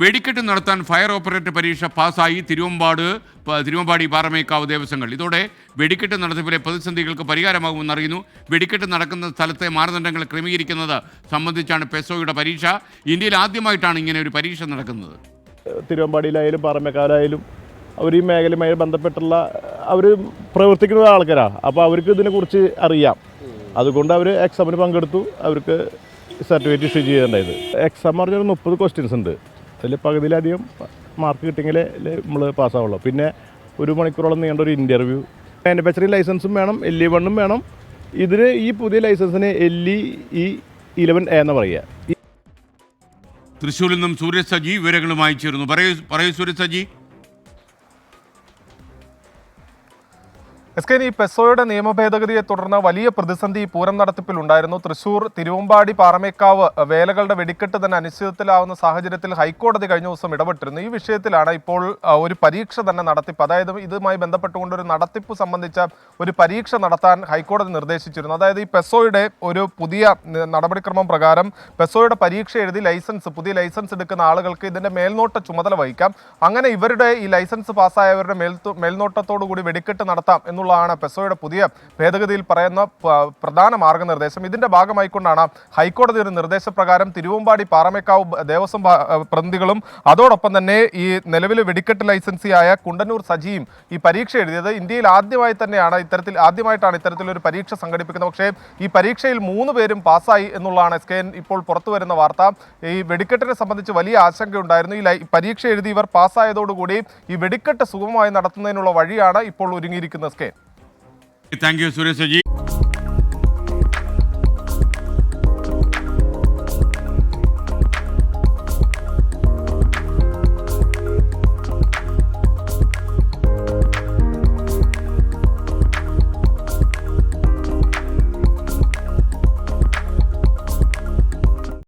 വെടിക്കെട്ട് നടത്താൻ fire operator പരീക്ഷ പാസ്സായി തിരുവമ്പാട് തിരുവമ്പാടി പാറമേക്കാവ് ദേവസ്വങ്ങൾ. ഇതോടെ വെടിക്കെട്ട് നടത്തിപ്പിലെ പ്രതിസന്ധികൾക്ക് പരിഹാരമാകുമെന്ന് അറിയുന്നു. വെടിക്കെട്ട് നടക്കുന്ന സ്ഥലത്തെ മാനദണ്ഡങ്ങൾ ക്രമീകരിക്കുന്നത് സംബന്ധിച്ചാണ് പെസോയുടെ പരീക്ഷ. ഇന്ത്യയിൽ ആദ്യമായിട്ടാണ് ഇങ്ങനെ ഒരു പരീക്ഷ നടക്കുന്നത്. തിരുവമ്പാടിയിലായാലും പാറമേക്കാവിലായാലും അവർ ഈ മേഖലയുമായി ബന്ധപ്പെട്ടുള്ള അവർ പ്രവർത്തിക്കുന്ന ആൾക്കാരാണ് അപ്പോൾ അവർക്ക് ഇതിനെക്കുറിച്ച് അറിയാം. അതുകൊണ്ട് അവർ എക്സാമിന് പങ്കെടുത്തു. അവർക്ക് സർട്ടിഫിക്കറ്റ് ഇഷ്യൂ ചെയ്യുന്നുണ്ടായത് എക്സാം പറഞ്ഞാൽ മുപ്പത് ക്വസ്റ്റ്യൻസ് ഉണ്ട്. അതിൽ പകുതിയിലധികം മാർക്ക് കിട്ടിയെങ്കിലേ നമ്മൾ പാസ്സാവുള്ളൂ പിന്നെ ഒരു മണിക്കൂറോളം നീണ്ട ഒരു ഇന്റർവ്യൂ മാനുഫാക്ചറിങ് ലൈസൻസും വേണം എൽ ഇ വണ്ണും വേണം. ഇതിന് ഈ പുതിയ ലൈസൻസിന് L E E eleven A എന്ന് പറയുക. തൃശ്ശൂരിൽ നിന്നും സൂര്യസജി സജി വിവരങ്ങളുമായി ചേരുന്നു. പറയൂ പറയൂ സൂര്യ സജി എസ് കെ ഈ പെസോയുടെ നിയമഭേദഗതിയെ തുടർന്ന് വലിയ പ്രതിസന്ധി പൂരം നടത്തിപ്പിൽ ഉണ്ടായിരുന്നു. തൃശൂർ തിരുവമ്പാടി പാറമേക്കാവ് വേലകളുടെ വെടിക്കെട്ട് തന്നെ അനിശ്ചിതത്തിലാവുന്ന സാഹചര്യത്തിൽ ഹൈക്കോടതി കഴിഞ്ഞ ദിവസം ഇടപെട്ടിരുന്നു. ഈ വിഷയത്തിലാണ് ഇപ്പോൾ ഒരു പരീക്ഷ തന്നെ നടത്തിപ്പ്. അതായത് ഇതുമായി ബന്ധപ്പെട്ടുകൊണ്ട് ഒരു നടത്തിപ്പ് സംബന്ധിച്ച ഒരു പരീക്ഷ നടത്താൻ ഹൈക്കോടതി നിർദ്ദേശിച്ചിരുന്നു. അതായത് ഈ പെസോയുടെ ഒരു പുതിയ നടപടിക്രമം പ്രകാരം പെസോയുടെ പരീക്ഷ എഴുതി ലൈസൻസ് പുതിയ ലൈസൻസ് എടുക്കുന്ന ആളുകൾക്ക് ഇതിന്റെ മേൽനോട്ട ചുമതല വഹിക്കാം. അങ്ങനെ ഇവരുടെ ഈ ലൈസൻസ് പാസ്സായവരുടെ മേൽത്തോ മേൽനോട്ടത്തോടു കൂടി വെടിക്കെട്ട് നടത്താം എന്നുള്ളതാണ് പെസോയുടെ പുതിയ ഭേദഗതിയിൽ പറയുന്ന പ്രധാന മാർഗനിർദ്ദേശം. ഇതിന്റെ ഭാഗമായിക്കൊണ്ടാണ് ഹൈക്കോടതി ഒരു നിർദ്ദേശപ്രകാരം തിരുവമ്പാടി പാറമേക്കാവ് ദേവസ്വം പ്രതിനിധികളും അതോടൊപ്പം തന്നെ ഈ നിലവിലെ വെടിക്കെട്ട് ലൈസൻസിയായ കുണ്ടന്നൂർ സജിയും ഈ പരീക്ഷ എഴുതിയത്. ഇന്ത്യയിൽ ആദ്യമായി തന്നെയാണ് ഇത്തരത്തിൽ ആദ്യമായിട്ടാണ് ഇത്തരത്തിലൊരു പരീക്ഷ സംഘടിപ്പിക്കുന്നത്. പക്ഷേ ഈ പരീക്ഷയിൽ മൂന്ന് പേരും പാസ്സായി എന്നുള്ളതാണ് എസ് കെ എൻ ഇപ്പോൾ പുറത്തു വരുന്ന വാർത്ത. ഈ വെടിക്കെട്ടിനെ സംബന്ധിച്ച് വലിയ ആശങ്കയുണ്ടായിരുന്നു. ഈ പരീക്ഷ എഴുതി ഇവർ പാസ്സായതോടുകൂടി ഈ വെടിക്കെട്ട് സുഗമമായി നടത്തുന്നതിനുള്ള വഴിയാണ് ഇപ്പോൾ ഒരുങ്ങിയിരിക്കുന്നത് S K thank you Suresh Saji